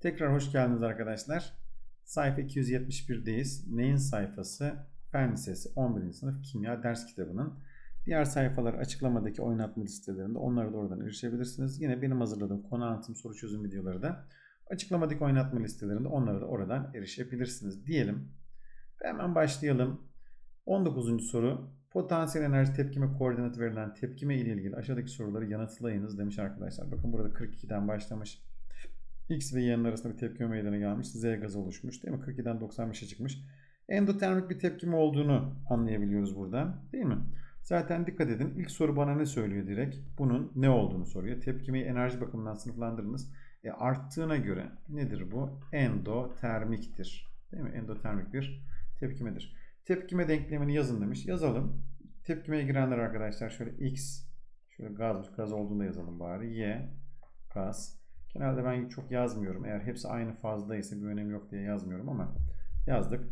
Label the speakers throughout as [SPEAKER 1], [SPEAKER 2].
[SPEAKER 1] Tekrar hoş geldiniz arkadaşlar. Sayfa 271'deyiz. Neyin sayfası? Fen Lisesi 11. sınıf kimya ders kitabının. Diğer sayfalar açıklamadaki oynatma listelerinde onları da oradan erişebilirsiniz. Yine benim hazırladığım konu anlatım soru çözüm videoları da açıklamadaki oynatma listelerinde onları da oradan erişebilirsiniz diyelim. Ve hemen başlayalım. 19. soru. Potansiyel enerji tepkime koordinatı verilen tepkime ile ilgili aşağıdaki soruları yanıtlayınız demiş arkadaşlar. Bakın burada 42'den başlamış. X ve Y'nin arasında bir tepkime meydana gelmiş. Z gazı oluşmuş değil mi? 42'den 95'e çıkmış. Endotermik bir tepkime olduğunu anlayabiliyoruz burada. Değil mi? Zaten dikkat edin. İlk soru bana ne söylüyor direkt? Bunun ne olduğunu soruyor. Tepkimeyi enerji bakımından sınıflandırınız. E arttığına göre nedir bu? Endotermiktir. Değil mi? Endotermik bir tepkimedir. Tepkime denklemini yazın demiş. Yazalım. Tepkimeye girenler arkadaşlar şöyle X şöyle gaz gaz olduğunda yazalım bari. Y gaz. Genelde ben çok yazmıyorum. Eğer hepsi aynı fazdaysa bir önemi yok diye yazmıyorum ama yazdık.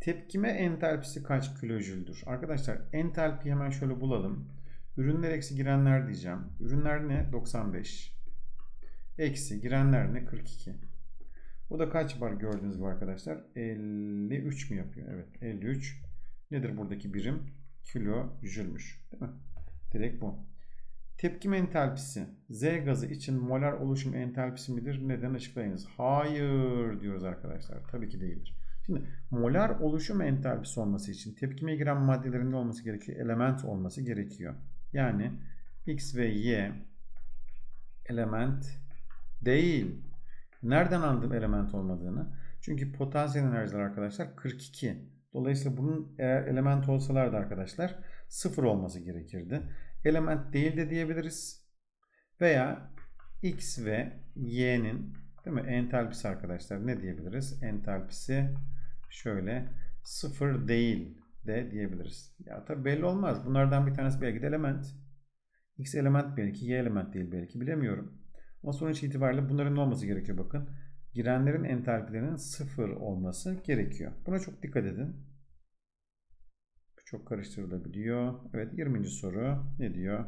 [SPEAKER 1] Tepkime entalpisi kaç kilojüldür? Arkadaşlar entalpi hemen şöyle bulalım. Ürünler eksi girenler diyeceğim. Ürünler ne? 95. Eksi girenler ne? 42. Bu da kaç var gördüğünüz gibi arkadaşlar? 53 mi yapıyor? Evet 53. Nedir buradaki birim? Kilo jülmüş. Değil mi? Direkt bu. Tepkime entalpisi Z gazı için molar oluşum entalpisi midir? Neden açıklayınız? Hayır diyoruz arkadaşlar. Tabii ki değildir. Şimdi molar oluşum entalpisi olması için tepkimeye giren maddelerin olması gerekiyor? Element olması gerekiyor. Yani X ve Y element değil. Nereden anladım element olmadığını? Çünkü potansiyel enerjiler arkadaşlar 42. Dolayısıyla bunun eğer element olsalardı arkadaşlar sıfır olması gerekirdi. Element değil de diyebiliriz. Veya X ve Y'nin değil mi? Entalpisi arkadaşlar ne diyebiliriz? Entalpisi şöyle sıfır değil de diyebiliriz. Ya tabi belli olmaz. Bunlardan bir tanesi belki de element. X element belki, Y element değil belki bilemiyorum. Ama sonuç itibariyle bunların ne olması gerekiyor bakın. Girenlerin entalpilerinin sıfır olması gerekiyor. Buna çok dikkat edin. Çok karıştırılabiliyor. Evet 20. soru ne diyor?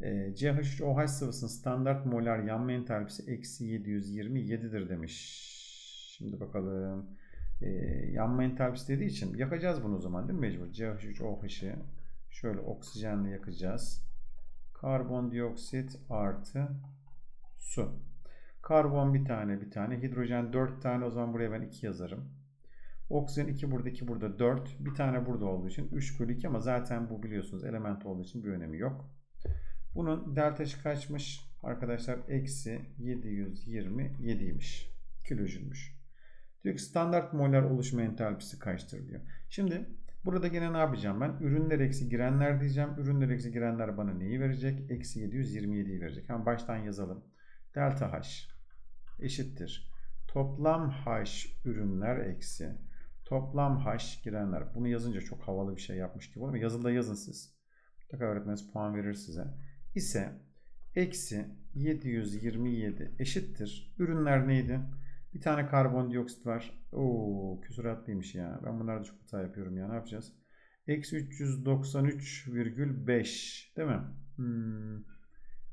[SPEAKER 1] E, CH3OH sıvısının standart molar yanma entalpisi eksi 727'dir demiş. Şimdi bakalım. E, yanma entalpisi dediği için yakacağız bunu o zaman değil mi mecbur? CH3OH'ı şöyle oksijenle yakacağız. Karbondioksit artı su. Karbon bir tane bir tane. Hidrojen 4 tane o zaman buraya ben 2 yazarım. Oksijen 2 burada 2 burada 4. Bir tane burada olduğu için 3 bölü 2 ama zaten bu biliyorsunuz element olduğu için bir önemi yok. Bunun delta'sı kaçmış? Arkadaşlar eksi 727'ymiş. Kilojülmüş. Diyor ki standart molar oluşma entalpisi kaçtır diyor. Şimdi burada gene ne yapacağım ben? Ürünler eksi girenler diyeceğim. Ürünler eksi girenler bana neyi verecek? Eksi 727'yi verecek. Hemen baştan yazalım. Delta H eşittir. Toplam H ürünler eksi. Toplam H girenler. Bunu yazınca çok havalı bir şey yapmış gibi olur. Yazıda yazın siz. Mutlaka öğretmeniniz puan verir size. İse eksi 727 eşittir. Ürünler neydi? Bir tane karbondioksit var. Oo küsuratlıymış ya. Ben bunlarda çok hata yapıyorum ya. Ne yapacağız? Eksi 393,5 değil mi? Hmm.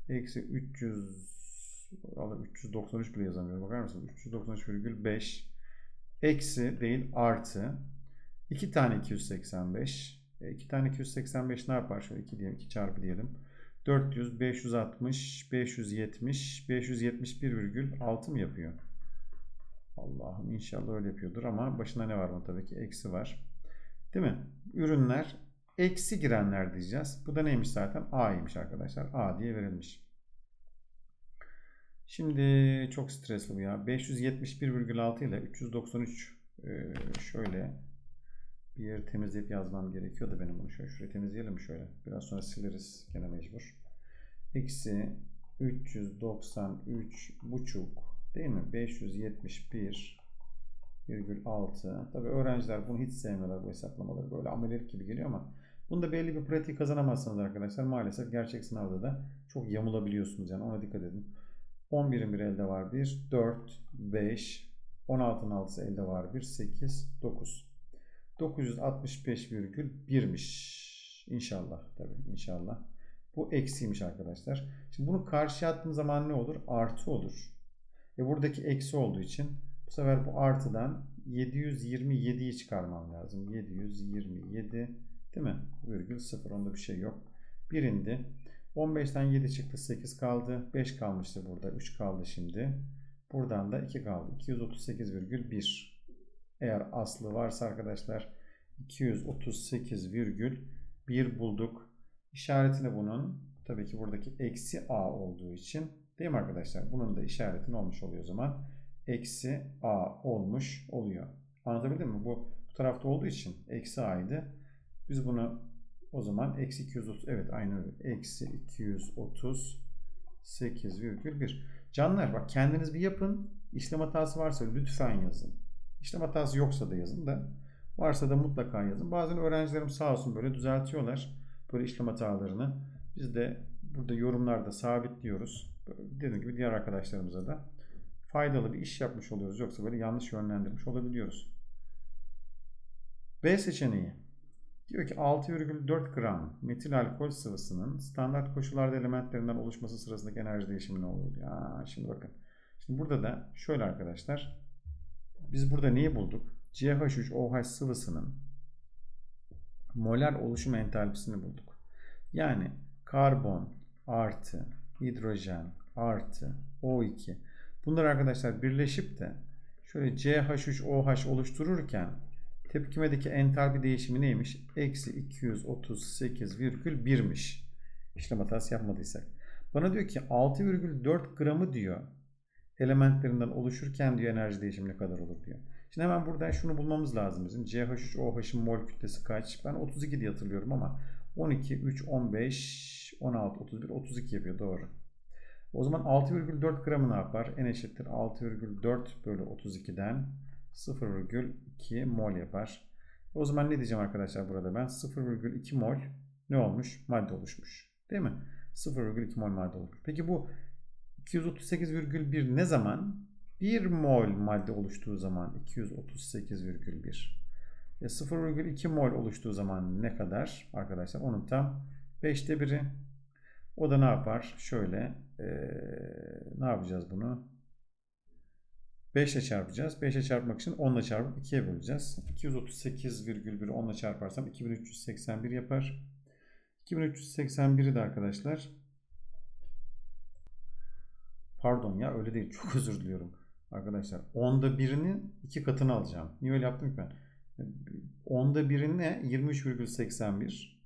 [SPEAKER 1] Eksi 300 Valla 393 bile yazamıyorum. Bakar mısınız? 393,5 eksi değil artı 2 tane 285 2 tane 285 ne yapar? Şöyle 2 diyelim. 2 çarpı diyelim. 400, 560, 570, 571,6 mı yapıyor? Allah'ım inşallah öyle yapıyordur ama başında ne var mı tabii ki? Eksi var. Değil mi? Ürünler eksi girenler diyeceğiz. Bu da neymiş zaten? A'ymış arkadaşlar. A diye verilmiş. Şimdi çok stresli bu ya. 571,6 ile 393 e, şöyle bir yeri temizleyip yazmam gerekiyor da benim bunu şöyle şurayı temizleyelim şöyle. Biraz sonra sileriz gene mecbur. Eksi 393 buçuk değil mi? 571,6 Tabi öğrenciler bunu hiç sevmiyorlar bu hesaplamaları. Böyle amelelik gibi geliyor ama bunda belli bir pratik kazanamazsınız arkadaşlar. Maalesef gerçek sınavda da çok yamulabiliyorsunuz yani ona dikkat edin. 11'in bir elde var 1, 4, 5, 16'nın altısı elde var 1, 8, 9. 965,1'miş. İnşallah tabii inşallah. Bu eksiymiş arkadaşlar. Şimdi bunu karşıya attığım zaman ne olur? Artı olur. E buradaki eksi olduğu için bu sefer bu artıdan 727'yi çıkarmam lazım. 727 değil mi? Virgül 0 onda bir şey yok. Bir indi. 15'ten 7 çıktı 8 kaldı. 5 kalmıştı burada. 3 kaldı şimdi. Buradan da 2 kaldı. 238,1. Eğer aslı varsa arkadaşlar 238,1 bulduk. İşaretini bunun tabii ki buradaki eksi a olduğu için değil mi arkadaşlar? Bunun da işaretini olmuş oluyor o zaman. Eksi a olmuş oluyor. Anlatabildim mi? Bu, bu tarafta olduğu için eksi a'ydı. Biz bunu o zaman eksi 230 evet aynı öyle. Eksi 238,1 Canlar bak kendiniz bir yapın. İşlem hatası varsa lütfen yazın. İşlem hatası yoksa da yazın da. Varsa da mutlaka yazın. Bazen öğrencilerim sağ olsun böyle düzeltiyorlar. Böyle işlem hatalarını. Biz de burada yorumlarda sabitliyoruz. Dediğim gibi diğer arkadaşlarımıza da faydalı bir iş yapmış oluyoruz. Yoksa böyle yanlış yönlendirmiş olabiliyoruz. B seçeneği. Diyor ki 6,4 gram metil alkol sıvısının standart koşullarda elementlerinden oluşması sırasındaki enerji değişimi ne olur? Ya şimdi bakın. Şimdi burada da şöyle arkadaşlar. Biz burada neyi bulduk? CH3OH sıvısının molar oluşum entalpisini bulduk. Yani karbon artı hidrojen artı O2 bunlar arkadaşlar birleşip de şöyle CH3OH oluştururken tepkimedeki entalpi değişimi neymiş? Eksi 238,1'miş. İşlem hatası yapmadıysak. Bana diyor ki 6,4 gramı diyor elementlerinden oluşurken diyor enerji değişimi ne kadar olur diyor. Şimdi hemen buradan şunu bulmamız lazım bizim. CH3OH'ın mol kütlesi kaç? Ben 32 diye hatırlıyorum ama 12, 3, 15, 16, 31, 32 yapıyor doğru. O zaman 6,4 gramı ne yapar? N eşittir 6,4 bölü 32'den 0,2 mol yapar. O zaman ne diyeceğim arkadaşlar burada ben? 0,2 mol ne olmuş? Madde oluşmuş. Değil mi? 0,2 mol madde olmuş. Peki bu 238,1 ne zaman? 1 mol madde oluştuğu zaman 238,1. E 0,2 mol oluştuğu zaman ne kadar arkadaşlar? Onun tam 5'te 1'i. O da ne yapar? Şöyle ee, ne yapacağız bunu? 5 ile çarpacağız. 5 ile çarpmak için 10 ile çarpıp 2'ye böleceğiz. 238,1'i 10 ile çarparsam 2381 yapar. 2381'i de arkadaşlar pardon ya öyle değil çok özür diliyorum arkadaşlar. 10'da birinin 2 katını alacağım. Niye öyle yaptım ki ben? 10'da birine 23,81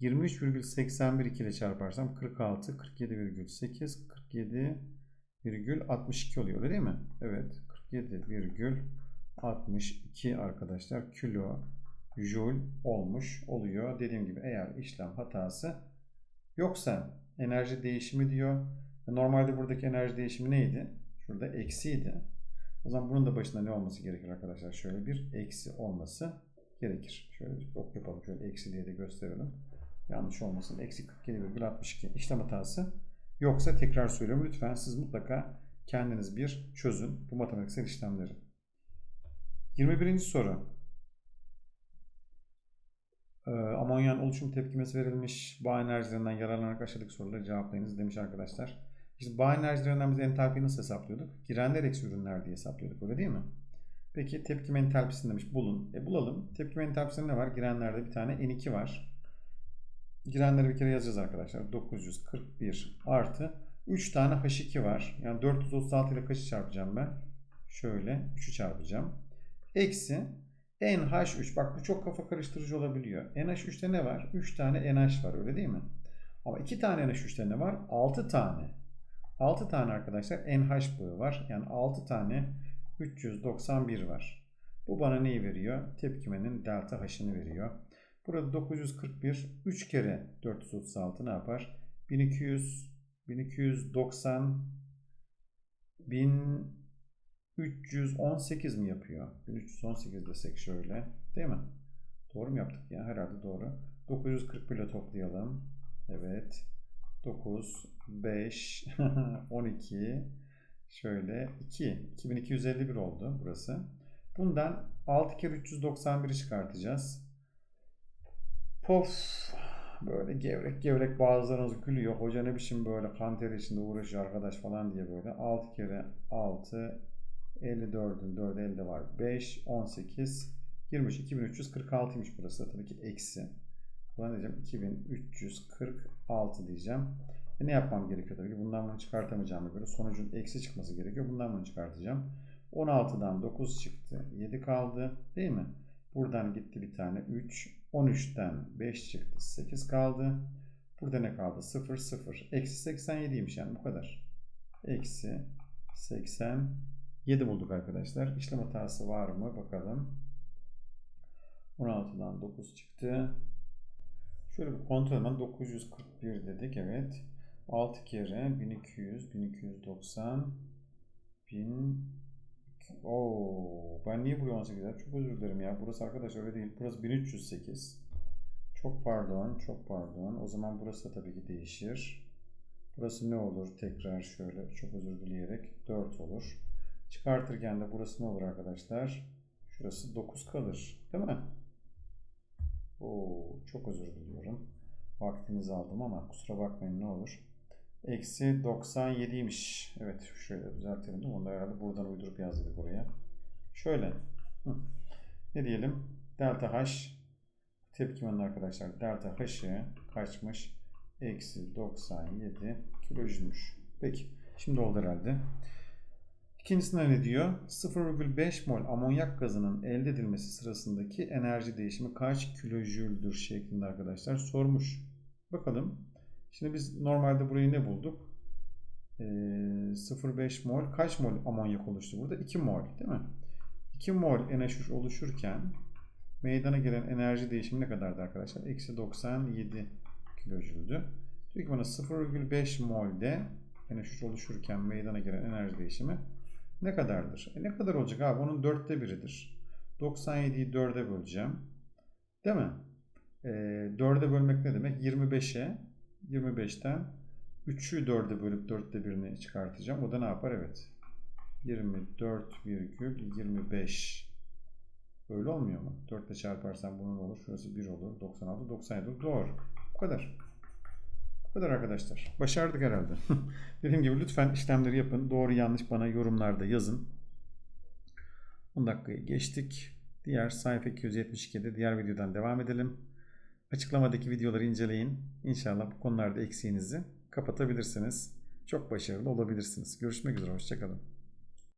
[SPEAKER 1] 23,81 2 ile çarparsam 46, 47,8, 47,62 oluyor öyle değil mi? Evet 47,62 arkadaşlar kilo joule olmuş oluyor. Dediğim gibi eğer işlem hatası yoksa enerji değişimi diyor. Normalde buradaki enerji değişimi neydi? Şurada eksiydi. O zaman bunun da başında ne olması gerekir arkadaşlar? Şöyle bir eksi olması gerekir. Şöyle bir ok yapalım. Şöyle eksi diye de gösterelim. Yanlış olmasın. Eksi 47,62 işlem hatası. Yoksa tekrar söylüyorum. Lütfen siz mutlaka kendiniz bir çözün bu matematiksel işlemleri. 21. soru. Ee, amonyan oluşum tepkimesi verilmiş. Bağ enerjilerinden yararlanarak aşağıdaki soruları cevaplayınız demiş arkadaşlar. İşte bağ enerjilerinden biz entalpiyi nasıl hesaplıyorduk? Girenler eksi ürünler diye hesaplıyorduk öyle değil mi? Peki tepkime entalpisini demiş bulun. E bulalım. Tepkime entalpisinde ne var? Girenlerde bir tane N2 var. Girenleri bir kere yazacağız arkadaşlar. 941 artı 3 tane H2 var. Yani 436 ile kaçı çarpacağım ben? Şöyle 3'ü çarpacağım. Eksi NH3. Bak bu çok kafa karıştırıcı olabiliyor. NH3'te ne var? 3 tane NH var öyle değil mi? Ama 2 tane NH3'te ne var? 6 tane. 6 tane arkadaşlar NH bağı var. Yani 6 tane 391 var. Bu bana neyi veriyor? Tepkimenin delta H'ını veriyor. Burada 941 3 kere 436 ne yapar? 1200 1290 1318 mi yapıyor? 1318 desek şöyle. Değil mi? Doğru mu yaptık ya? Herhalde doğru. 941 ile toplayalım. Evet. 9, 5, 12, şöyle 2. 2251 oldu burası. Bundan 6 kere 391'i çıkartacağız. Pof Böyle gevrek gevrek bazılarınız gülüyor. Hoca ne biçim böyle kan teri içinde uğraşıyor arkadaş falan diye böyle. 6 kere 6 54'ün 4 elde var. 5 18 23 2346'ymış burası. Tabii ki eksi. Buna diyeceğim 2346 diyeceğim. E ne yapmam gerekiyor tabii ki? Bundan bunu çıkartamayacağıma göre sonucun eksi çıkması gerekiyor. Bundan bunu çıkartacağım. 16'dan 9 çıktı. 7 kaldı. Değil mi? Buradan gitti bir tane 3. 13'ten 5 çıktı. 8 kaldı. Burada ne kaldı? 0 0. Eksi 87'ymiş yani bu kadar. Eksi 87 bulduk arkadaşlar. İşlem hatası var mı? Bakalım. 16'dan 9 çıktı. Şöyle bir kontrol edelim. 941 dedik. Evet. 6 kere 1200, 1290, 1000 Oo, ben niye buraya 18 yaptım? Çok özür dilerim ya. Burası arkadaş öyle değil. Burası 1308. Çok pardon, çok pardon. O zaman burası da tabii ki değişir. Burası ne olur? Tekrar şöyle çok özür dileyerek 4 olur. Çıkartırken de burası ne olur arkadaşlar? Şurası 9 kalır. Değil mi? Oo, çok özür diliyorum. Vaktinizi aldım ama kusura bakmayın ne olur. Eksi 97'ymiş. Evet şöyle düzeltelim? Onu da herhalde buradan uydurup yazdık oraya. Şöyle. Ne diyelim? Delta H tepkimenin arkadaşlar. Delta H'ı kaçmış? Eksi 97 kilojülmüş. Peki. Şimdi oldu herhalde. İkincisinde ne diyor? 0,5 mol amonyak gazının elde edilmesi sırasındaki enerji değişimi kaç kilojüldür şeklinde arkadaşlar sormuş. Bakalım. Şimdi biz normalde burayı ne bulduk? Ee, 0,5 mol kaç mol amonyak oluştu burada? 2 mol değil mi? 2 mol NH3 oluşurken meydana gelen enerji değişimi ne kadardı arkadaşlar? Eksi 97 kilojüldü. Diyor ki bana 0,5 molde NH3 oluşurken meydana gelen enerji değişimi ne kadardır? E ne kadar olacak abi? Onun dörtte biridir. 97'yi 4'e böleceğim. Değil mi? E, 4'e bölmek ne demek? 25'e 25'ten 3'ü 4'e bölüp 4'te birini çıkartacağım. O da ne yapar? Evet. 24,25 Böyle olmuyor mu? 4 ile çarparsam bunun olur. Şurası 1 olur. 96, 97 olur. Doğru. Bu kadar. Bu kadar arkadaşlar. Başardık herhalde. Dediğim gibi lütfen işlemleri yapın. Doğru yanlış bana yorumlarda yazın. 10 dakikayı geçtik. Diğer sayfa 272'de diğer videodan devam edelim. Açıklamadaki videoları inceleyin. İnşallah bu konularda eksiğinizi kapatabilirsiniz. Çok başarılı olabilirsiniz. Görüşmek üzere. Hoşçakalın.